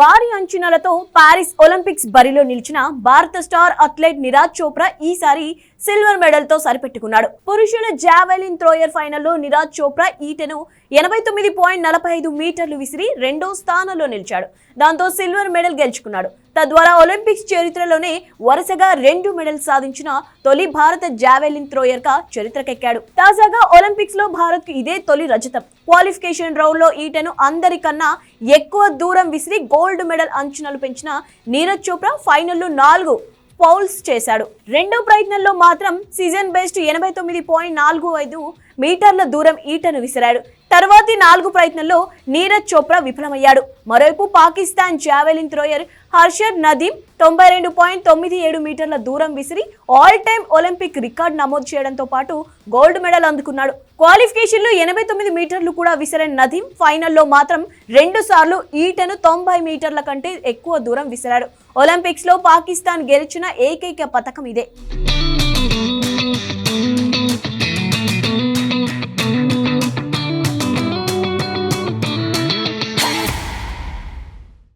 భారీ అంచనాలతో Paris Olympics బరిలో నిలిచిన భారత స్టార్ అథ్లెట్ నిరాజ్ చోప్రా ఈసారి సిల్వర్ మెడల్తో సరిపెట్టుకున్నాడు. పురుషుల జావెలిన్ థ్రోయర్ ఫైనల్లో నిరాజ్ చోప్రా ఈటెను ఎనభై తొమ్మిది పాయింట్ నలభై ఐదు మీటర్లు విసిరి రెండో స్థానంలో నిలిచాడు. దాంతో సిల్వర్ మెడల్ గెలుచుకున్నాడు. తద్వారా ఒలింపిక్స్ చరిత్రలోనే వరుసగా రెండు మెడల్ సాధించిన తొలి భారత జావెలిన్ థ్రోయర్గా చరిత్రకెక్కాడు. తాజాగా ఒలింపిక్స్లో భారత్కు ఇదే తొలి రజతం. క్వాలిఫికేషన్ రౌండ్లో ఈటను అందరికన్నా ఎక్కువ దూరం విసిరి గోల్డ్ మెడల్ అంచనాలు పెంచిన నీరజ్ చోప్రా ఫైనల్లో నాలుగు పౌల్స్ చేశాడు. రెండో ప్రయత్నంలో మాత్రం సీజన్ బెస్ట్ ఎనభై తొమ్మిది పాయింట్ నాలుగు ఐదు మీటర్ల దూరం ఈటను విసిరాడు. తర్వాతి నాలుగు ప్రయత్నంలో నీరజ్ చోప్రా విఫలమయ్యాడు. మరోవైపు పాకిస్తాన్ జావెలిన్ థ్రోయర్ హర్షద్ నదీం తొంభై రెండు పాయింట్ తొమ్మిది ఏడు మీటర్ల దూరం విసిరి ఆల్ టైమ్ ఒలింపిక్ రికార్డ్ నమోదు చేయడంతో పాటు గోల్డ్ మెడల్ అందుకున్నాడు. క్వాలిఫికేషన్లో ఎనభై తొమ్మిది మీటర్లు కూడా విసిరిన నదీం ఫైనల్లో మాత్రం రెండు సార్లు ఈటను తొంభై మీటర్ల కంటే ఎక్కువ దూరం విసిరాడు. ఒలింపిక్స్లో పాకిస్తాన్ గెలిచిన ఏకైక పథకం ఇదే.